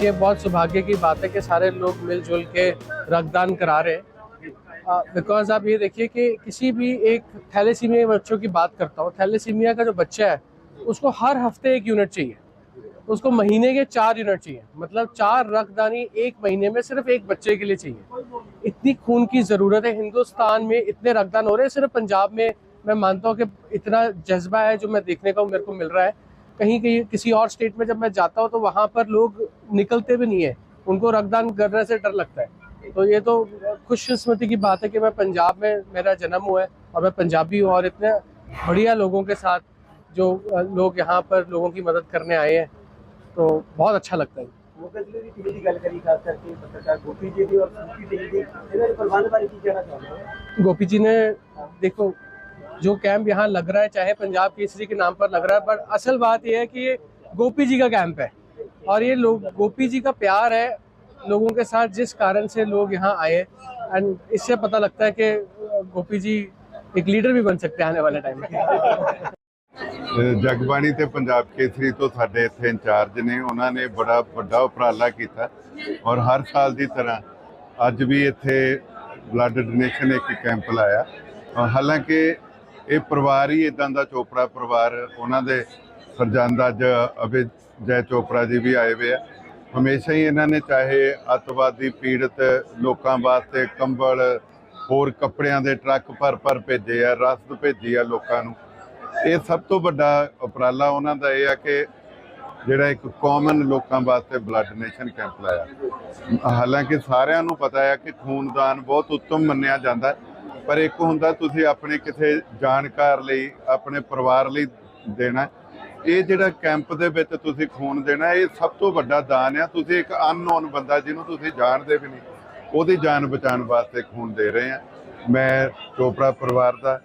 देखिए बहुत सौभाग्य की बात है कि सारे लोग मिलजुल के रक्तदान करा रहे हैं। बिकॉज़ आप ये देखिए कि किसी भी एक थैलेसीमिया बच्चों की बात करता हूँ थैलेसीमिया का जो बच्चा है, उसको हर हफ़्ते एक यूनिट चाहिए। उसको महीने के चार यूनिट चाहिए। मतलब चार रक्तदानी एक महीने में सिर्फ़ एक बच्चे के लिए चाहिए। इतनी खून की ज़रूरत है। हिंदुस्तान में इतने रक्तदान हो रहे हैं। सिर्फ़ पंजाब में मैं मानता हूँ कि इतना जज्बा है जो मैं देखने का मेरे को मिल रहा है। कहीं कहीं किसी और स्टेट में जब मैं जाता हूँ तो वहाँ पर लोग निकलते भी नहीं है। उनको रक्तदान करने से डर लगता है। तो ये तो खुशकिस्मती की बात है कि मैं पंजाब में मेरा जन्म हुआ है और मैं पंजाबी हूँ और इतने बढ़िया लोगों के साथ जो लोग यहाँ पर लोगों की मदद करने आए हैं तो बहुत अच्छा लगता है। गोपी जी ने देखो जो कैंप यहाँ लग रहा है चाहे पंजाब केसरी के नाम पर लग रहा है बट असल बात यह है कि ये गोपी जी का कैंप है और ये लोग गोपी जी का प्यार है लोगों के साथ जिस कारण से लोग यहाँ आए एंड इससे पता लगता है कि गोपी जी एक लीडर भी बन सकते हैं आने वाले टाइम में ਅਹ ਜਗਬਾਣੀ ਤੇ ਪੰਜਾਬ ਕੇਸਰੀ ਤੋਂ ਸਾਡੇ ਇੱਥੇ ਇੰਚਾਰਜ ਨੇ ਉਹਨਾਂ ਨੇ ਬੜਾ ਵੱਡਾ ਉਪਰਾਲਾ ਕੀਤਾ ਔਰ ਹਰ ਸਾਲ ਦੀ ਤਰ੍ਹਾਂ ਅੱਜ ਵੀ ਇੱਥੇ ਬਲੱਡ ਡੋਨੇਸ਼ਨ ਇੱਕ ਕੈਂਪ ਲਾਇਆ ਔਰ ਹਾਲਾਂਕਿ ਇਹ ਪਰਿਵਾਰ ਹੀ ਇਦਾਂ ਦਾ ਚੋਪੜਾ ਪਰਿਵਾਰ ਉਹਨਾਂ ਦੇ ਸਰਜੰਦ ਅੱਜ ਅਭਿ ਜੈ ਚੋਪੜਾ ਜੀ ਵੀ ਆਏ ਹੋਏ ਆ। ਹਮੇਸ਼ਾ ਹੀ ਇਹਨਾਂ ਨੇ ਚਾਹੇ ਅੱਤਵਾਦੀ ਪੀੜਤ ਲੋਕਾਂ ਵਾਸਤੇ ਕੰਬਲ ਹੋਰ ਕੱਪੜਿਆਂ ਦੇ ਟਰੱਕ ਭਰ ਭਰ ਭੇਜੇ ਆ ਰਸਦ ਭੇਜੀ ਆ ਲੋਕਾਂ ਨੂੰ। ਇਹ ਸਭ ਤੋਂ ਵੱਡਾ ਉਪਰਾਲਾ ਉਹਨਾਂ ਦਾ ਇਹ ਆ ਕਿ ਜਿਹੜਾ ਇੱਕ ਕਾਮਨ ਲੋਕਾਂ ਵਾਸਤੇ ਬਲੱਡ ਡੋਨੇਸ਼ਨ ਕੈਂਪ ਲਾਇਆ। ਹਾਲਾਂਕਿ ਸਾਰਿਆਂ ਨੂੰ ਪਤਾ ਹੈ ਕਿ ਖੂਨਦਾਨ ਬਹੁਤ ਉੱਤਮ ਮੰਨਿਆ ਜਾਂਦਾ ਹੈ, ਪਰ ਇੱਕ ਹੁੰਦਾ ਤੁਸੀਂ ਆਪਣੇ ਕਿਸੇ ਜਾਣਕਾਰ ਲਈ, ਆਪਣੇ ਪਰਿਵਾਰ ਲਈ ਦੇਣਾ। ਇਹ ਜਿਹੜਾ ਕੈਂਪ ਦੇ ਵਿੱਚ ਤੁਸੀਂ ਖੂਨ ਦੇਣਾ, ਇਹ ਸਭ ਤੋਂ ਵੱਡਾ ਦਾਨ ਆ। ਤੁਸੀਂ ਇੱਕ ਅਨਨੋਨ ਬੰਦਾ ਜਿਹਨੂੰ ਤੁਸੀਂ ਜਾਣਦੇ ਵੀ ਨਹੀਂ, ਉਹਦੀ ਜਾਨ ਬਚਾਉਣ ਵਾਸਤੇ ਖੂਨ ਦੇ ਰਹੇ ਆ। ਮੈਂ ਚੋਪੜਾ ਪਰਿਵਾਰ ਦਾ,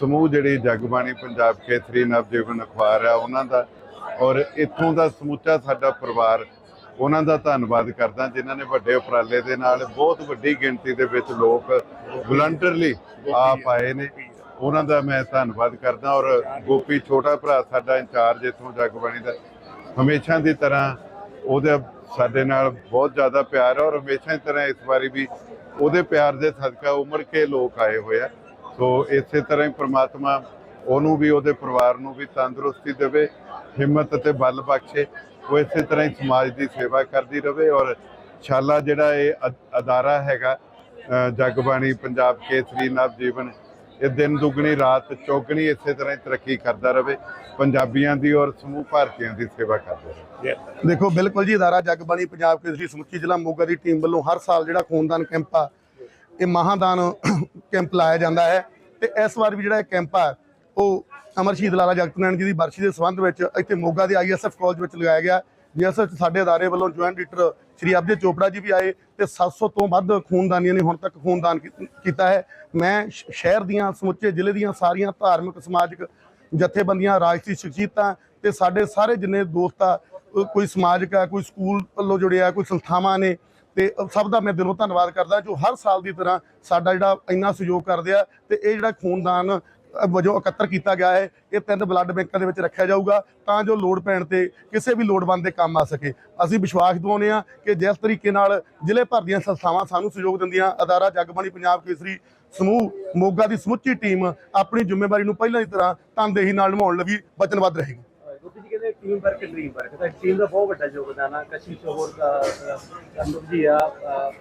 ਸਮੂਹ ਜਿਹੜੀ ਜਗਬਾਣੀ ਪੰਜਾਬ ਖੇਤਰੀ ਨਵਜੀਵਨ ਅਖਬਾਰ ਆ, ਉਹਨਾਂ ਦਾ। ਔਰ ਇੱਥੋਂ ਦਾ ਸਮੁੱਚਾ ਸਾਡਾ ਪਰਿਵਾਰ ਉਹਨਾਂ ਦਾ ਧੰਨਵਾਦ ਕਰਦਾ ਜਿਨ੍ਹਾਂ ਨੇ ਵੱਡੇ ਉਪਰਾਲੇ ਦੇ ਨਾਲ ਬਹੁਤ ਵੱਡੀ ਗਿਣਤੀ ਦੇ ਵਿੱਚ ਲੋਕ ਵਲੰਟਰਲੀ ਆਪ ਆਏ ਨੇ। ਉਹਨਾਂ ਦਾ ਮੈਂ ਧੰਨਵਾਦ ਕਰਦਾ ਔਰ ਗੋਪੀ ਛੋਟਾ ਭਰਾ ਸਾਡਾ ਇੰਚਾਰਜ ਇੱਥੋਂ ਜਗਬਾਣੀ ਦਾ, ਹਮੇਸ਼ਾ ਦੀ ਤਰ੍ਹਾਂ ਉਹਦੇ ਸਾਡੇ ਨਾਲ ਬਹੁਤ ਜ਼ਿਆਦਾ ਪਿਆਰ ਹੈ ਔਰ ਹਮੇਸ਼ਾ ਦੀ ਤਰ੍ਹਾਂ ਇਸ ਵਾਰੀ ਵੀ ਉਹਦੇ ਪਿਆਰ ਦੇ ਸਦਕਾ ਉਮਰ ਕੇ ਲੋਕ ਆਏ ਹੋਏ ਆ। ਸੋ ਇਸੇ ਤਰ੍ਹਾਂ ਹੀ ਪ੍ਰਮਾਤਮਾ ਉਹਨੂੰ ਵੀ, ਉਹਦੇ ਪਰਿਵਾਰ ਨੂੰ ਵੀ ਤੰਦਰੁਸਤੀ ਦੇਵੇ, ਹਿੰਮਤ ਅਤੇ ਬਲ ਬਖਸ਼ੇ। ਉਹ ਇਸੇ ਤਰ੍ਹਾਂ ਹੀ ਸਮਾਜ ਦੀ ਸੇਵਾ ਕਰਦੀ ਰਹੇ ਔਰ ਛਾਲਾ ਜਿਹੜਾ ਇਹ ਅਦ- ਅਦਾਰਾ ਹੈਗਾ ਜਗਬਾਣੀ ਪੰਜਾਬ ਕੇਸਰੀ ਨਵ ਜੀਵਨ ਇਹ ਦਿਨ ਦੁਗਣੀ ਰਾਤ ਚੌਗਣੀ ਇਸੇ ਤਰ੍ਹਾਂ ਹੀ ਤਰੱਕੀ ਕਰਦਾ ਰਹੇ ਪੰਜਾਬੀਆਂ ਦੀ ਔਰ ਸਮੂਹ ਭਾਰਤੀਆਂ ਦੀ ਸੇਵਾ ਕਰਦਾ ਰਹੇ ਦੇਖੋ ਬਿਲਕੁਲ ਜੀ ਅਦਾਰਾ ਜਗਬਾਣੀ ਪੰਜਾਬ ਕੇਸਰੀ ਸਮੁੱਚੀ ਜ਼ਿਲ੍ਹਾ ਮੋਗਾ ਦੀ ਟੀਮ ਵੱਲੋਂ ਹਰ ਸਾਲ ਜਿਹੜਾ ਖੂਨਦਾਨ ਕੈਂਪ ਆ ਇਹ ਮਹਾਦਾਨ ਕੈਂਪ ਲਾਇਆ ਜਾਂਦਾ ਹੈ। ਤੇ ਇਸ ਵਾਰ ਵੀ ਜਿਹੜਾ ਇਹ ਕੈਂਪ ਆ ਉਹ ਅਮਰ ਸ਼ਹੀਦ ਲਾਲਾ ਜਗਤ ਨਾਰਾਇਣ ਜੀ ਦੀ ਬਰਸੀ ਦੇ ਸੰਬੰਧ ਵਿੱਚ ਇੱਥੇ ਮੋਗਾ ਦੇ ਆਈਐਸਐਫ ਕਾਲਜ ਵਿੱਚ ਲਗਾਇਆ ਗਿਆ। ਜਿਸ ਵਿੱਚ ਸਾਡੇ ਅਦਾਰੇ ਵੱਲੋਂ ਜੁਆਇੰਟ ਡੀਟਰ ਸ਼੍ਰੀ ਅਬਜੇ ਚੋਪੜਾ ਜੀ ਵੀ ਆਏ ਤੇ 700 ਤੋਂ ਵੱਧ ਖੂਨਦਾਨੀਆਂ ਨੇ ਹੁਣ ਤੱਕ ਖੂਨਦਾਨ ਕੀਤਾ ਹੈ। ਮੈਂ ਸ਼ਹਿਰ ਦੀਆਂ, ਸਮੁੱਚੇ ਜ਼ਿਲ੍ਹੇ ਦੀਆਂ ਸਾਰੀਆਂ ਧਾਰਮਿਕ, ਸਮਾਜਿਕ ਜਥੇਬੰਦੀਆਂ, ਰਾਜਸੀ ਸ਼ਖਸੀਅਤਾਂ ਤੇ ਸਾਡੇ ਸਾਰੇ ਜਿੰਨੇ ਦੋਸਤ ਆ ਕੋਈ ਸਮਾਜਿਕ ਆ, ਕੋਈ ਸਕੂਲ ਵੱਲੋਂ ਜੁੜਿਆ ਕੋਈ ਸੰਸਥਾਵਾਂ ਨੇ ਤੇ ਸਭ ਦਾ ਮੈਂ ਦਿਲੋਂ ਧੰਨਵਾਦ ਕਰਦਾ ਜੋ ਹਰ ਸਾਲ ਦੀ ਤਰ੍ਹਾਂ ਸਾਡਾ ਜਿਹੜਾ ਇੰਨਾ ਸਹਿਯੋਗ ਕਰਦੇ ਆ ਤੇ ਇਹ ਜਿਹੜਾ ਖੂਨਦਾਨ ਵਜੋਂ ਇਕੱਤਰ ਕੀਤਾ ਗਿਆ ਹੈ, ਇਹ ਤਿੰਨ ਬਲੱਡ ਬੈਂਕਾਂ ਦੇ ਵਿੱਚ ਰੱਖਿਆ ਜਾਊਗਾ, ਤਾਂ ਜੋ ਲੋੜ ਪੈਣ ਤੇ ਕਿਸੇ ਵੀ ਲੋੜਵੰਦ ਦੇ ਕੰਮ ਆ ਸਕੇ। ਅਸੀਂ ਵਿਸ਼ਵਾਸ ਦਿਵਾਉਂਦੇ ਹਾਂ ਕਿ ਜਿਸ ਤਰੀਕੇ ਨਾਲ ਜ਼ਿਲ੍ਹੇ ਭਰ ਦੀਆਂ ਸੰਸਥਾਵਾਂ ਸਾਨੂੰ ਸਹਿਯੋਗ ਦਿੰਦੀਆਂ, ਅਦਾਰਾ ਜਗਬਾਣੀ ਪੰਜਾਬ ਕੇਸਰੀ ਸਮੂਹ, ਮੋਗਾ ਦੀ ਸਮੁੱਚੀ ਟੀਮ ਆਪਣੀ ਜ਼ਿੰਮੇਵਾਰੀ ਨੂੰ ਪਹਿਲਾਂ ਦੀ ਤਰ੍ਹਾਂ ਤਨਦੇਹੀ ਨਾਲ ਨਿਭਾਉਣ ਲਈ ਵਚਨਬੱਧ ਰਹੇਗੀ। ਟੀਮ ਵਰਕ ਡ੍ਰੀਮ ਵਰਕ ਤਾਂ ਟੀਮ ਦਾ ਬਹੁਤ ਵੱਡਾ ਯੋਗਦਾਨ ਆ ਕਸ਼ਿਸ਼ ਹੋਰ ਦਾ ਅਨੁਪ ਜੀ ਆ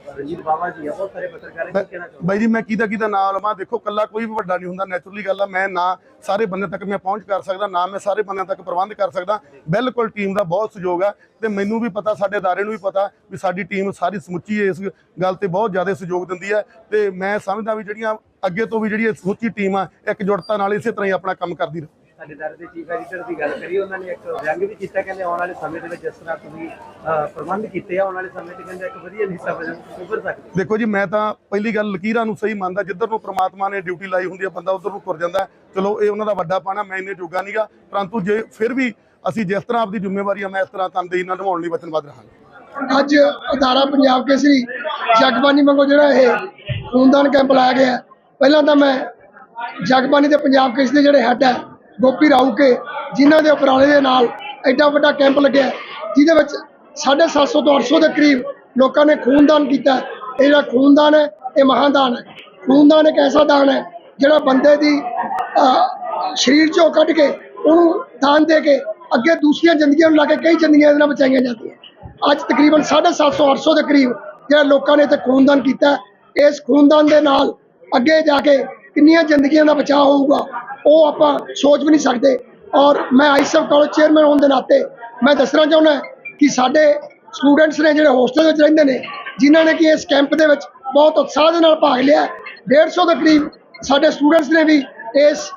ਰਣਜੀਤ ਬਾਵਾ ਜੀ ਆ ਬਹੁਤ ਸਾਰੇ ਪੱਤਰਕਾਰ ਕੀ ਕਹਿਣਾ ਚਾਹੁੰਦੇ ਬਾਈ ਜੀ ਮੈਂ ਕਿਹਦਾ ਕਿਹਦਾ ਨਾਮ ਲਵਾਂ? ਦੇਖੋ ਕੱਲਾ ਕੋਈ ਵੀ ਵੱਡਾ ਨਹੀਂ ਹੁੰਦਾ ਨੈਚੁਰਲੀ ਗੱਲ ਆ ਮੈਂ ਨਾ ਸਾਰੇ ਬੰਦੇ ਤੱਕ ਮੈਂ ਪਹੁੰਚ ਕਰ ਸਕਦਾ ਨਾ ਮੈਂ ਸਾਰੇ ਬੰਦਿਆਂ ਤੱਕ ਪ੍ਰਬੰਧ ਕਰ ਸਕਦਾ। ਬਿਲਕੁਲ ਟੀਮ ਦਾ ਬਹੁਤ ਸਹਿਯੋਗ ਆ ਤੇ ਮੈਨੂੰ ਵੀ ਪਤਾ ਸਾਡੇ ਅਦਾਰੇ ਨੂੰ ਵੀ ਪਤਾ ਵੀ ਸਾਡੀ ਟੀਮ ਸਾਰੀ ਸਮੁੱਚੀ ਇਸ ਗੱਲ ਤੇ ਬਹੁਤ ਜ਼ਿਆਦਾ ਸਹਿਯੋਗ ਦਿੰਦੀ ਹੈ ਤੇ ਮੈਂ ਸਮਝਦਾ ਵੀ ਜਿਹੜੀਆਂ ਅੱਗੇ ਤੋਂ ਵੀ ਜਿਹੜੀ ਇਹ ਸਮੁੱਚੀ ਟੀਮ ਆ ਇਕਜੁੱਟਤਾ ਨਾਲ ਇਸੇ ਤਰ੍ਹਾਂ ਹੀ ਆਪਣਾ ਕੰਮ ਕਰਦੀ ਰਹੇ। ਸਾਡੇ ਦਰ ਦੇ ਚੀਫ ਐਡੀਟਰ ਦੀ ਗੱਲ ਕਰੀ ਉਹਨਾਂ ਨੇ ਇੱਕ ਵਿਅੰਗ ਵੀ ਕੀਤਾ ਕਹਿੰਦੇ ਆਉਣ ਵਾਲੇ ਸਮੇਂ ਦੇ ਵਿੱਚ ਜਿਸ ਤਰ੍ਹਾਂ ਤੁਸੀਂ ਪ੍ਰਬੰਧ ਕੀਤੇ ਆ ਆਉਣ ਵਾਲੇ ਸਮੇਂ 'ਚ ਕਹਿੰਦੇ ਇੱਕ ਵਧੀਆ ਹਿੱਸਾ ਵਜਨ ਉੱਭਰ ਸਕਦੇ ਦੇਖੋ ਜੀ ਮੈਂ ਤਾਂ ਪਹਿਲੀ ਗੱਲ ਲਕੀਰਾਂ ਨੂੰ ਸਹੀ ਮੰਨਦਾ ਜਿੱਧਰ ਨੂੰ ਪ੍ਰਮਾਤਮਾ ਨੇ ਡਿਊਟੀ ਲਾਈ ਹੁੰਦੀ ਹੈ ਬੰਦਾ ਉਧਰ ਨੂੰ ਤੁਰ ਜਾਂਦਾ। ਚਲੋ ਇਹ ਉਹਨਾਂ ਦਾ ਵੱਡਾ ਪਾਣਾ ਮੈਂ ਇੰਨੇ ਜੋਗਾ ਨਹੀਂਗਾ ਪਰੰਤੂ ਜੇ ਫਿਰ ਵੀ ਅਸੀਂ ਜਿਸ ਤਰ੍ਹਾਂ ਆਪਦੀ ਜ਼ਿੰਮੇਵਾਰੀ ਆ ਮੈਂ ਇਸ ਤਰ੍ਹਾਂ ਤਨਦੇਹੀ ਨਾਲ ਨਿਭਾਉਣ ਲਈ ਵਚਨਬੱਧ ਰਹਾਂਗੇ ਅੱਜ ਅਦਾਰਾ ਪੰਜਾਬ ਕੇਸਰੀ ਜਗਬਾਨੀ ਵਾਂਗੂ ਜਿਹੜਾ ਇਹ ਖੂਨਦਾਨ ਕੈਂਪ ਲਾਇਆ ਗਿਆ। ਪਹਿਲਾਂ ਤਾਂ ਮੈਂ ਜਗਬਾਨੀ ਤੇ ਪੰਜਾਬ ਕੇਸਰੀ ਦੇ ਜਿਹੜੇ ਹੈੱਡ ਹੈ ਗੋਪੀ ਰਾਊਕੇ, ਜਿਨ੍ਹਾਂ ਦੇ ਉਪਰਾਲੇ ਦੇ ਨਾਲ ਐਡਾ ਵੱਡਾ ਕੈਂਪ ਲੱਗਿਆ ਜਿਹਦੇ ਵਿੱਚ 750 ਤੋਂ 800 ਦੇ ਕਰੀਬ ਲੋਕਾਂ ਨੇ ਖੂਨਦਾਨ ਕੀਤਾ ਇਹ ਜਿਹੜਾ ਖੂਨਦਾਨ ਹੈ, ਇਹ ਮਹਾਦਾਨ ਹੈ। ਖੂਨਦਾਨ ਇੱਕ ਐਸਾ ਦਾਨ ਹੈ, ਜਿਹੜਾ ਬੰਦੇ ਦੀ ਸਰੀਰ ਚੋਂ ਕੱਢ ਕੇ ਉਹਨੂੰ ਦਾਨ ਦੇ ਕੇ ਅੱਗੇ ਦੂਸਰੀਆਂ ਜ਼ਿੰਦਗੀਆਂ ਨੂੰ ਲਾ ਕੇ ਕਈ ਜ਼ਿੰਦਗੀਆਂ ਇਹਦੇ ਨਾਲ ਬਚਾਈਆਂ ਜਾਂਦੀਆਂ ਅੱਜ ਤਕਰੀਬਨ 750 800 ਦੇ ਕਰੀਬ ਜਿਹੜਾ ਲੋਕਾਂ ਨੇ ਇੱਥੇ ਖੂਨਦਾਨ ਕੀਤਾ ਇਸ ਖੂਨਦਾਨ ਦੇ ਨਾਲ ਅੱਗੇ ਜਾ ਕੇ ਕਿੰਨੀਆਂ ਜ਼ਿੰਦਗੀਆਂ ਦਾ ਬਚਾਅ ਹੋਊਗਾ, ਉਹ ਆਪਾਂ ਸੋਚ ਵੀ ਨਹੀਂ ਸਕਦੇ ਔਰ ਮੈਂ ਆਈਸਐਫ ਕਾਲਜ ਚੇਅਰਮੈਨ ਹੋਣ ਦੇ ਨਾਤੇ ਮੈਂ ਦੱਸਣਾ ਚਾਹੁੰਦਾ ਕਿ ਸਾਡੇ ਸਟੂਡੈਂਟਸ ਨੇ ਜਿਹੜੇ ਹੋਸਟਲ ਵਿੱਚ ਰਹਿੰਦੇ ਨੇ, ਜਿਨ੍ਹਾਂ ਨੇ ਕਿ ਇਸ ਕੈਂਪ ਦੇ ਵਿੱਚ ਬਹੁਤ ਉਤਸ਼ਾਹ ਦੇ ਨਾਲ ਭਾਗ ਲਿਆ ਹੈ। 150 ਦੇ ਕਰੀਬ ਸਾਡੇ ਸਟੂਡੈਂਟਸ ਨੇ ਵੀ ਇਸ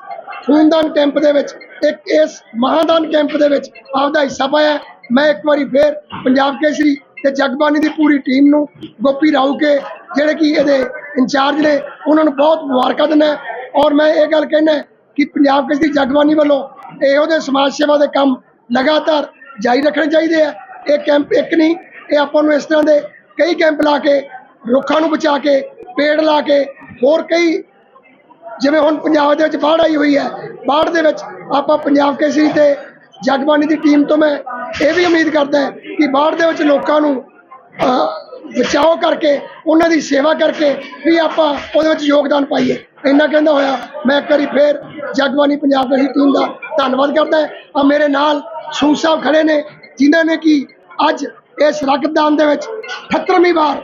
ਖੂਨਦਾਨ ਕੈਂਪ ਦੇ ਵਿੱਚ, ਇੱਕ ਇਸ ਮਹਾਦਾਨ ਕੈਂਪ ਦੇ ਵਿੱਚ ਆਪਦਾ ਹਿੱਸਾ ਪਾਇਆ ਮੈਂ ਇੱਕ ਵਾਰੀ ਫੇਰ ਪੰਜਾਬ ਕੇਸਰੀ ਤੇ ਜਗਬਾਨੀ ਦੀ ਪੂਰੀ ਟੀਮ ਨੂੰ, ਗੋਪੀ ਰਾਉ ਕੇ ਜਿਹੜੇ ਕਿ ਇਹਦੇ ਇੰਚਾਰਜ ਨੇ, ਉਹਨਾਂ ਨੂੰ ਬਹੁਤ ਮੁਬਾਰਕਾਂ ਦਿੰਦਾ ਔਰ ਮੈਂ ਇਹ ਗੱਲ ਕਹਿਣਾ ਕਿ ਪੰਜਾਬ ਕੇਸਰੀ ਜਗਬਾਨੀ ਵੱਲੋਂ ਇਹੋ ਜਿਹੇ ਸਮਾਜ ਸੇਵਾ ਦੇ ਕੰਮ ਲਗਾਤਾਰ ਜਾਰੀ ਰੱਖਣੇ ਚਾਹੀਦੇ ਆ। ਇਹ ਕੈਂਪ ਇੱਕ ਨਹੀਂ, ਇਹ ਆਪਾਂ ਨੂੰ ਇਸ ਤਰ੍ਹਾਂ ਦੇ ਕਈ ਕੈਂਪ ਲਾ ਕੇ, ਰੁੱਖਾਂ ਨੂੰ ਬਚਾ ਕੇ, ਪੇੜ ਲਾ ਕੇ, ਹੋਰ ਕਈ ਜਿਵੇਂ ਹੁਣ ਪੰਜਾਬ ਦੇ ਵਿੱਚ ਬਾੜ ਆਈ ਹੋਈ ਹੈ, ਬਾੜ ਦੇ ਵਿੱਚ ਆਪਾਂ ਪੰਜਾਬ ਕੇਸਰੀ ਤੇ ਜਗਬਾਣੀ ਦੀ ਟੀਮ ਤੋਂ ਮੈਂ ਇਹ ਵੀ ਉਮੀਦ ਕਰਦਾ ਕਿ ਬਾੜ ਦੇ ਵਿੱਚ ਲੋਕਾਂ ਨੂੰ ਬਚਾਓ ਕਰਕੇ, ਉਹਨਾਂ ਦੀ ਸੇਵਾ ਕਰਕੇ ਵੀ ਆਪਾਂ ਉਹਦੇ ਵਿੱਚ ਯੋਗਦਾਨ ਪਾਈਏ। ਇੰਨਾ ਕਹਿੰਦਾ ਹੋਇਆ, ਮੈਂ ਇੱਕ ਵਾਰੀ ਫੇਰ ਜਗਬਾਣੀ ਪੰਜਾਬ ਕੇਸਰੀ ਟੀਮ ਦਾ ਧੰਨਵਾਦ ਕਰਦਾ ਆ ਮੇਰੇ ਨਾਲ ਸੂ ਸਾਹਿਬ ਖੜੇ ਨੇ, ਜਿਨ੍ਹਾਂ ਨੇ ਕਿ ਅੱਜ ਇਸ ਰਕਤਦਾਨ ਦੇ ਵਿੱਚ 78ਵੀਂ ਵਾਰ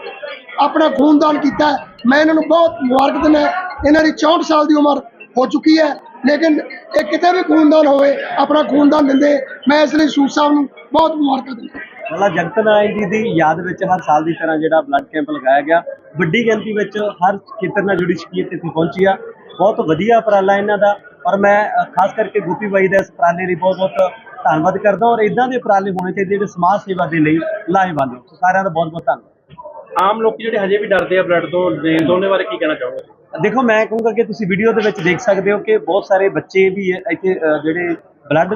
ਆਪਣਾ ਖੂਨਦਾਨ ਕੀਤਾ ਮੈਂ ਇਹਨਾਂ ਨੂੰ ਬਹੁਤ ਮੁਬਾਰਕ ਦਿੰਦਾ ਇਹਨਾਂ ਦੀ 64 ਸਾਲ ਦੀ ਉਮਰ ਹੋ ਚੁੱਕੀ ਹੈ। ਲੇਕਿਨ ਇਹ ਕਿਤੇ ਵੀ ਖੂਨਦਾਨ ਹੋਵੇ ਆਪਣਾ ਖੂਨਦਾਨ ਦਿੰਦੇ ਮੈਂ ਇਸ ਲਈ ਸੂਦ ਸਾਹਿਬ ਨੂੰ ਬਹੁਤ ਮੁਬਾਰਕਾਂ ਦਿੰਦਾ ਮਤਲਬ ਜਗਤ ਨਾਰਾਇਣ ਜੀ ਦੀ ਯਾਦ ਵਿੱਚ ਹਰ ਸਾਲ ਦੀ ਤਰ੍ਹਾਂ ਜਿਹੜਾ ਬਲੱਡ ਕੈਂਪ ਲਗਾਇਆ ਗਿਆ ਵੱਡੀ ਗਿਣਤੀ ਵਿੱਚ ਹਰ ਖੇਤਰ ਨਾਲ ਜੁੜੀ ਸ਼ਖਸੀਅਤ ਇੱਥੇ ਪਹੁੰਚੀ ਆ। ਬਹੁਤ ਵਧੀਆ ਉਪਰਾਲਾ ਇਹਨਾਂ ਦਾ ਔਰ ਮੈਂ ਖਾਸ ਕਰਕੇ ਗੋਪੀ ਬਾਈ ਦਾ ਇਸ ਉਪਰਾਲੇ ਲਈ ਬਹੁਤ ਬਹੁਤ ਧੰਨਵਾਦ ਕਰਦਾ ਔਰ ਇਦਾਂ ਦੇ ਉਪਰਾਲੇ ਹੋਣੇ ਚਾਹੀਦੇ ਜਿਹੜੇ ਸਮਾਜ ਸੇਵਾ ਦੇ ਲਈ ਲਾਹੇਵੰਦ ਸਾਰਿਆਂ ਦਾ ਬਹੁਤ ਬਹੁਤ ਧੰਨਵਾਦ। ਆਮ ਲੋਕ ਜਿਹੜੇ ਹਜੇ ਵੀ ਡਰਦੇ ਆ ਬਲੱਡ ਤੋਂ ਦੇਣ ਤੋਂ ਉਹਦੇ ਬਾਰੇ ਕੀ ਕਹਿਣਾ ਚਾਹੋਗੇ? ਦੇਖੋ ਮੈਂ ਕਹੂੰਗਾ ਕਿ ਤੁਸੀਂ ਵੀਡੀਓ ਦੇ ਵਿੱਚ ਦੇਖ ਸਕਦੇ ਹੋ ਕਿ ਬਹੁਤ ਸਾਰੇ ਬੱਚੇ ਵੀ ਇਹ- ਇੱਥੇ ਅ, ਜਿਹੜੇ ਬਲੱਡ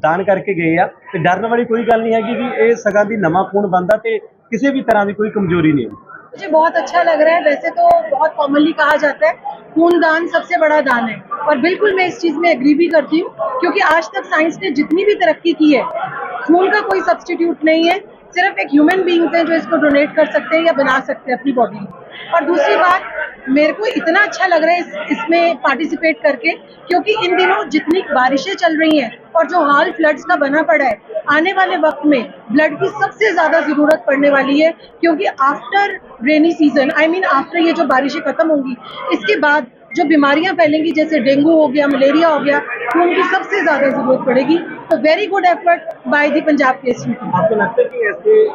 ਦਾਨ ਕਰਕੇ ਗਏ ਆ ਤੇ ਡਰਨ ਵਾਲੀ ਕੋਈ ਗੱਲ ਨਹੀਂ ਹੈਗੀ ਕਿ ਇਹ ਸਗਾਂ ਦੀ ਨਵਾਂ ਖੂਨ ਬੰਦਾ ਤੇ ਕਿਸੇ ਵੀ ਤਰ੍ਹਾਂ ਦੀ ਕੋਈ ਕਮਜ਼ੋਰੀ ਨਹੀਂ ਹੈ मुझे बहुत अच्छा लग रहा है वैसे तो बहुत कॉमनली कहा जाता है खूनदान सबसे बड़ा दान है और बिल्कुल मैं इस चीज़ में एग्री भी करती हूँ क्योंकि आज तक साइंस ने जितनी भी तरक्की की है खून का कोई सब्सटीट्यूट नहीं है सिर्फ़ एक ह्यूमन बींग्स हैं जो इसको डोनेट कर सकते हैं या बना सकते हैं अपनी बॉडी और दूसरी बात मेरे को इतना अच्छा लग रहा है इस, इसमें पार्टिसिपेट करके क्योंकि इन दिनों जितनी बारिशें चल रही हैं और जो हाल फ्लड्स का बना पड़ा है आने वाले वक्त में ब्लड की सबसे ज़्यादा ज़रूरत पड़ने वाली है क्योंकि after rainy season I mean after ये जो बारिशें खत्म होंगी इसके बाद जो बीमारियाँ फैलेंगी जैसे डेंगू हो गया मलेरिया हो गया खून की सबसे ज़्यादा ज़रूरत पड़ेगी। तो very good effort by the Punjab Kesari team आपको लगता है कि ऐसे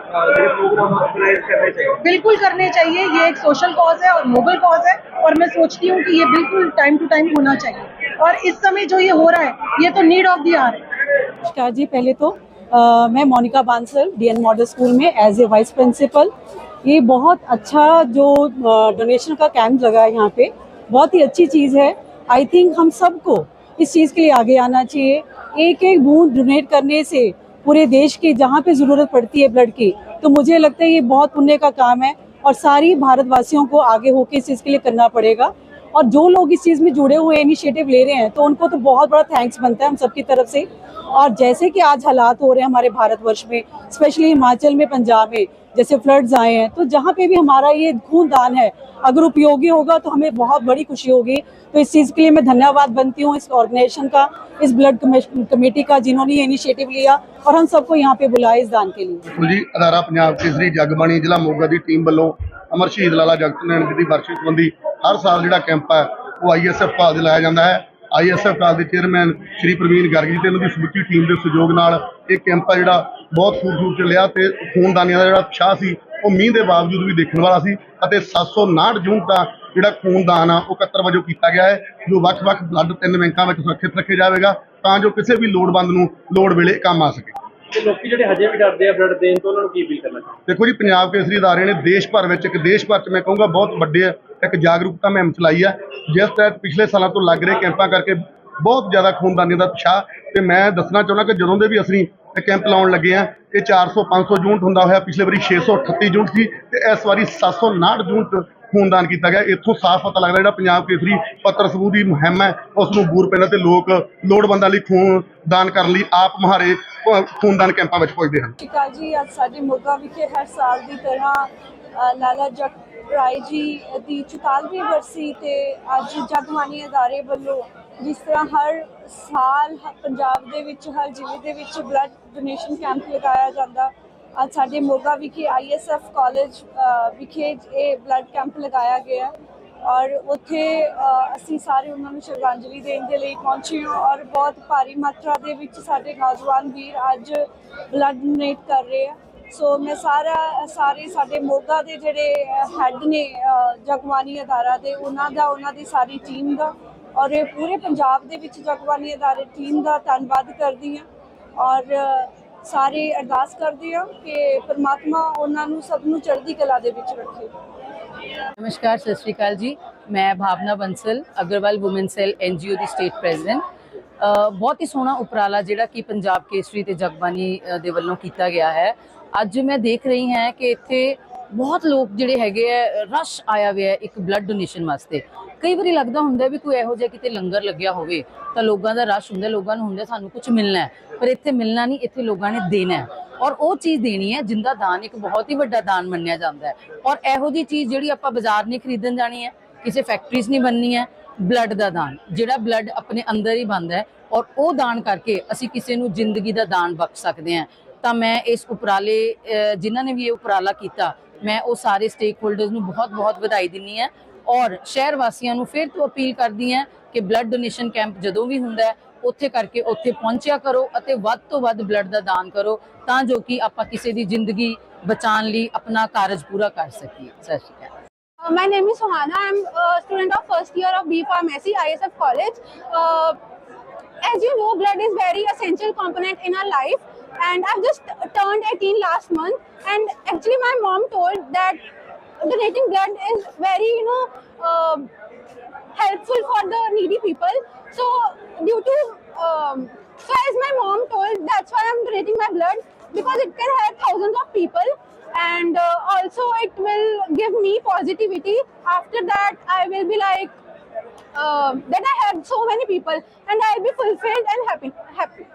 प्रोग्राम करने चाहिए? बिल्कुल करने चाहिए। ये एक सोशल कॉज है और नोबल कॉज है और मैं सोचती हूँ कि ये बिल्कुल टाइम टू टाइम होना चाहिए। और इस समय जो ये हो रहा है ये तो नीड ऑफ़ द आर है। नमस्कार जी पहले तो अ, मैं Monika Bansal DN model school में एज ए वाइस प्रिंसिपल ये बहुत अच्छा जो डोनेशन का कैंप लगा है यहाँ पे। बहुत ही अच्छी चीज़ है। आई थिंक हम सबको इस चीज़ के लिए आगे आना चाहिए। एक एक बूंद डोनेट करने से पूरे देश के जहाँ पे ज़रूरत पड़ती है ब्लड की तो मुझे लगता है ये बहुत पुण्य का काम है और सारी भारतवासियों को आगे होकर इस चीज़ के लिए करना पड़ेगा। और जो लोग इस चीज़ में जुड़े हुए इनिशिएटिव ले रहे हैं तो उनको तो बहुत बड़ा थैंक्स बनता है हम सबकी तरफ़ से। और जैसे कि आज हालात हो रहे हैं हमारे भारतवर्ष में स्पेशली हिमाचल में, पंजाब में जैसे फ्लड्स आए हैं तो जहाँ पे भी हमारा ये खून दान है अगर उपयोगी होगा तो हमें बहुत बड़ी खुशी होगी तो इस चीज़ के लिए मैं धन्यवाद बनती हूँ इस ऑर्गेनाइजेशन का इस ब्लड कमेटी का जिन्होंने ये इनिशिएटिव लिया और हम सबको यहाँ पे बुलाया इस दान के लिए ਬਿਲਕੁਲ ਜੀ ਅਦਾਰਾ ਪੰਜਾਬ ਕੇਸਰੀ ਜਗਬਾਣੀ ਜ਼ਿਲ੍ਹਾ ਮੋਗਾ ਦੀ ਟੀਮ ਵੱਲੋਂ ਅਮਰ ਸ਼ਹੀਦ ਲਾਲਾ ਜਗਤ ਨਾਰਾਇਣ ਜੀ ਦੀ ਬਰਸੀ ਸੰਬੰਧੀ ਹਰ ਸਾਲ ਜਿਹੜਾ ਕੈਂਪ ਹੈ ਉਹ ਆਈਐਸਐਫ ਕਾਲਜ ਲਾਇਆ ਜਾਂਦਾ ਹੈ ਆਈਐਸਐਫ ਕਾਲਜ ਦੇ ਚੇਅਰਮੈਨ ਸ਼੍ਰੀ ਪ੍ਰਵੀਨ ਗਰਗ ਜੀ ਤੇ ਉਹਨਾਂ ਦੀ ਸਮੁੱਚੀ ਟੀਮ ਦੇ ਸਹਿਯੋਗ ਨਾਲ ਇਹ ਕੈਂਪ ਹੈ ਜਿਹੜਾ ਬਹੁਤ ਖੂਬਸੂਰਤ ਚੱਲਿਆ ਤੇ ਖੂਨਦਾਨੀਆਂ ਦਾ ਜਿਹੜਾ ਉਤਸ਼ਾਹ ਸੀ ਉਹ ਮੀਂਹ ਦੇ ਬਾਵਜੂਦ ਵੀ ਦੇਖਣ ਵਾਲਾ ਸੀ ਅਤੇ 759 ਜੂਨ ਦਾ ਜਿਹੜਾ ਖੂਨਦਾਨ ਆ ਉਹ 71 ਵਜੋਂ ਕੀਤਾ ਗਿਆ ਹੈ ਜੋ ਵੱਖ-ਵੱਖ ਬਲੱਡ ਤਿੰਨ ਬੈਂਕਾਂ ਵਿੱਚ ਸੁਰੱਖਿਅਤ ਰੱਖਿਆ ਜਾਵੇਗਾ ਤਾਂ ਜੋ ਕਿਸੇ ਵੀ ਲੋੜਵੰਦ ਨੂੰ ਲੋੜ ਵੇਲੇ ਕੰਮ ਆ ਸਕੇ। ਤੇ ਲੋਕੀ ਜਿਹੜੇ ਹਜੇ ਵੀ ਡਰਦੇ ਆ ਬਲੱਡ ਦੇਣ ਤੋਂ ਉਹਨਾਂ ਨੂੰ ਕੀ ਅਪੀਲ ਕਰਨਾ ਚਾਹੋਗੇ? ਦੇਖੋ ਜੀ ਪੰਜਾਬ ਕੇਸਰੀ ਅਦਾਰੇ ਨੇ ਦੇਸ਼ ਭਰ ਵਿੱਚ ਇੱਕ ਦੇਸ਼ ਭਰ ਚ ਮੈਂ ਕਹੂੰਗਾ ਬਹੁਤ ਵੱਡੇ ਇੱਕ ਜਾਗਰੂਕਤਾ ਮੁਹਿੰਮ ਚਲਾਈ ਹੈ ਜਿਸ ਤਹਿਤ ਪਿਛਲੇ ਸਾਲਾਂ ਤੋਂ ਲੱਗ ਰਹੇ ਕੈਂਪਾਂ ਕਰਕੇ ਬਹੁਤ ਜ਼ਿਆਦਾ ਖੂਨਦਾਨੀ ਦਾ ਉਤਸ਼ਾਹ ਤੇ ਮੈਂ ਦੱਸਣਾ ਚਾਹੁੰਦਾ ਕਿ ਜਦੋਂ ਦੇ ਵੀ ਅਸੀਂ ਇਹ ਕੈਂਪ ਲਾਉਣ ਲੱਗੇ ਆ। ਇਹ 400 500 ਯੂਨਿਟ ਹੁੰਦਾ ਹੋਇਆ। ਪਿਛਲੇ ਵਾਰੀ 638 ਯੂਨਿਟ ਸੀ ਤੇ ਇਸ ਵਾਰੀ 759 ਯੂਨਿਟ ਖੂਨਦਾਨ ਕੀਤਾ ਗਿਆ। ਇੱਥੋਂ ਸਾਫ਼ ਪਤਾ ਲੱਗਦਾ ਜਿਹੜਾ ਪੰਜਾਬ ਕੇਸਰੀ ਪੱਤਰ ਸਮੂਹ ਦੀ ਮੁਹਿੰਮ ਹੈ ਉਸ ਨੂੰ ਬੂਰ ਪੈਣਾ ਤੇ ਲੋਕ ਲੋੜਵੰਦਾਂ ਲਈ ਖੂਨ ਦਾਨ ਕਰਨ ਲਈ ਆਪ ਮੁਹਾਰੇ ਅ, ਖੂਨਦਾਨ ਕੈਂਪਾਂ ਵਿੱਚ ਪਹੁੰਚਦੇ ਹਨ। ਸ਼ਿਕਾ ਜੀ ਅੱਜ ਸਾਡੇ ਮੋਗਾ ਵਿਖੇ ਹਰ ਸਾਲ ਦੀ ਤਰ੍ਹਾਂ ਅ, ਲਾਲਾ ਜਗਤ ਰਾਏ ਜੀ ਦੀ 44ਵੀਂ ਵਰਸੀ ਤੇ ਅੱਜ ਜਗਮਾਨੀ ਅਦਾਰੇ ਵੱਲੋਂ ਜਿਸ ਤਰ੍ਹਾਂ ਹਰ ਸਾਲ ਹ- ਪੰਜਾਬ ਦੇ ਵਿੱਚ, ਹਰ ਜ਼ਿਲ੍ਹੇ ਦੇ ਵਿੱਚ ਬਲੱਡ ਡੋਨੇਸ਼ਨ ਕੈਂਪ ਲਗਾਇਆ ਜਾਂਦਾ। ਅੱਜ ਸਾਡੇ ਮੋਗਾ ਵਿਖੇ ਆਈਐਸਐਫ ਕਾਲਜ ਵਿਖੇ ਇਹ ਬਲੱਡ ਕੈਂਪ ਲਗਾਇਆ ਗਿਆ। ਔਰ ਉੱਥੇ ਅਸੀਂ ਸਾਰੇ ਉਹਨਾਂ ਨੂੰ ਸ਼ਰਧਾਂਜਲੀ ਦੇਣ ਦੇ ਲਈ ਪਹੁੰਚੇ ਹਾਂ ਔਰ ਬਹੁਤ ਭਾਰੀ ਮਾਤਰਾ ਦੇ ਵਿੱਚ ਸਾਡੇ ਨੌਜਵਾਨ ਵੀਰ ਅੱਜ ਬਲੱਡ ਡੋਨੇਟ ਕਰ ਰਹੇ ਆ। ਸੋ ਮੈਂ ਸਾਰਾ, ਸਾਰੇ ਸਾਡੇ ਮੋਗਾ ਦੇ ਜਿਹੜੇ ਹੈੱਡ ਨੇ ਜਗਵਾਨੀ ਅਦਾਰਾ ਦੇ, ਉਹਨਾਂ ਦਾ, ਉਹਨਾਂ ਦੀ ਸਾਰੀ ਟੀਮ ਦਾ ਔਰ ਇਹ ਪੂਰੇ ਪੰਜਾਬ ਦੇ ਵਿੱਚ ਜਗਬਾਣੀ ਅਦਾਰੇ ਟੀਮ ਦਾ ਧੰਨਵਾਦ ਕਰਦੀ ਹਾਂ ਔਰ ਸਾਰੇ ਅਰਦਾਸ ਕਰਦੇ ਹਾਂ ਕਿ ਪ੍ਰਮਾਤਮਾ ਉਹਨਾਂ ਨੂੰ ਸਭ ਨੂੰ ਚੜ੍ਹਦੀ ਕਲਾ ਦੇ ਵਿੱਚ ਰੱਖੇ। ਨਮਸਕਾਰ, ਸਤਿ ਸ਼੍ਰੀ ਅਕਾਲ ਜੀ। ਮੈਂ Bhawna Bansal, Agarwal women cell NGO ਦੀ ਸਟੇਟ ਪ੍ਰੈਜ਼ੀਡੈਂਟ ਬਹੁਤ ਹੀ ਸੋਹਣਾ ਉਪਰਾਲਾ ਜਿਹੜਾ ਕਿ ਪੰਜਾਬ ਕੇਸਰੀ ਤੇ ਜਗਬਾਨੀ ਦੇ ਵੱਲੋਂ ਕੀਤਾ ਗਿਆ ਹੈ। ਅੱਜ ਮੈਂ ਦੇਖ ਰਹੀ ਹਾਂ ਕਿ ਇੱਥੇ ਬਹੁਤ ਲੋਕ ਜਿਹੜੇ ਹੈਗੇ ਆ, ਰਸ਼ ਆਇਆ ਹੋਇਆ ਇੱਕ ਬਲੱਡ ਡੋਨੇਸ਼ਨ ਵਾਸਤੇ। ਕਈ ਵਾਰੀ ਲੱਗਦਾ ਹੁੰਦਾ ਵੀ ਕੋਈ ਇਹੋ ਜਿਹਾ ਕਿਤੇ ਲੰਗਰ ਲੱਗਿਆ ਹੋਵੇ ਤਾਂ ਲੋਕਾਂ ਦਾ ਰਸ਼ ਹੁੰਦਾ ਲੋਕਾਂ ਨੂੰ ਹੁੰਦਾ ਸਾਨੂੰ ਕੁਝ ਮਿਲਣਾ ਹੈ ਪਰ ਇੱਥੇ ਮਿਲਣਾ ਨਹੀਂ ਇੱਥੇ ਲੋਕਾਂ ਨੇ ਦੇਣਾ ਹੈ। ਔਰ ਉਹ ਚੀਜ਼ ਦੇਣੀ ਹੈ ਜਿੰਦਾ ਦਾਨ ਇੱਕ ਬਹੁਤ ਹੀ ਵੱਡਾ ਦਾਨ ਮੰਨਿਆ ਜਾਂਦਾ ਹੈ। ਔਰ ਇਹੋ ਜੀ ਚੀਜ਼ ਜਿਹੜੀ ਆਪਾਂ ਬਾਜ਼ਾਰ ਨਹੀਂ ਖਰੀਦਣ ਜਾਣੀ ਹੈ ਕਿਸੇ ਫੈਕਟਰੀਜ਼ ਨਹੀਂ ਬਣਨੀ ਹੈ ਬਲੱਡ ਦਾ ਦਾਨ ਜਿਹੜਾ ਬਲੱਡ ਆਪਣੇ ਅੰਦਰ ਹੀ ਬਣਦਾ ਹੈ ਔਰ ਉਹ ਦਾਨ ਕਰਕੇ ਅਸੀਂ ਕਿਸੇ ਨੂੰ ਜ਼ਿੰਦਗੀ ਦਾ ਦਾਨ ਬਖਸ਼ ਸਕਦੇ ਹਾਂ। ਤਾਂ ਮੈਂ ਇਸ ਉਪਰਾਲੇ ਅਹ, ਜਿਨ੍ਹਾਂ ਨੇ ਵੀ ਇਹ ਉਪਰਾਲਾ ਕੀਤਾ ਮੈਂ ਉਹ ਸਾਰੇ ਸਟੇਕ ਹੋਲਡਰਸ ਨੂੰ ਬਹੁਤ-ਬਹੁਤ ਵਧਾਈ ਦਿੰਨੀ ਹਾਂ। ਔਰ ਸ਼ਹਿਰ ਵਾਸੀਆਂ ਨੂੰ ਫਿਰ ਤੋਂ ਅਪੀਲ ਕਰਦੀ ਹਾਂ ਕਿ ਬਲੱਡ ਡੋਨੇਸ਼ਨ ਕੈਂਪ ਜਦੋਂ ਵੀ ਹੁੰਦਾ ਹੈ ਉੱਥੇ ਕਰਕੇ ਉੱਥੇ ਪਹੁੰਚਿਆ ਕਰੋ ਅਤੇ ਵੱਧ ਤੋਂ ਵੱਧ ਬਲੱਡ ਦਾ ਦਾਨ ਕਰੋ ਤਾਂ ਜੋ ਕਿ ਆਪਾਂ ਕਿਸੇ ਦੀ ਜ਼ਿੰਦਗੀ ਬਚਾਉਣ ਲਈ ਆਪਣਾ ਕਾਰਜ ਪੂਰਾ ਕਰ ਸਕੀਏ ਸਤਿ ਸ਼੍ਰੀ ਅਕਾਲ Uh, my name is Sohana. I'm a student of first year of B Pharmacy, ISF College. Uh, as you know, blood is very essential component in our life, and I've just turned 18 last month. And actually, my mom told that donating blood is very, you know, uh, helpful for the needy people. So, due to um, so as my mom told, that's why I'm donating my blood because it can help thousands of people. And uh, also it will give me positivity. After that i will be like uh, that i helped so many people and i'll be fulfilled and happy happy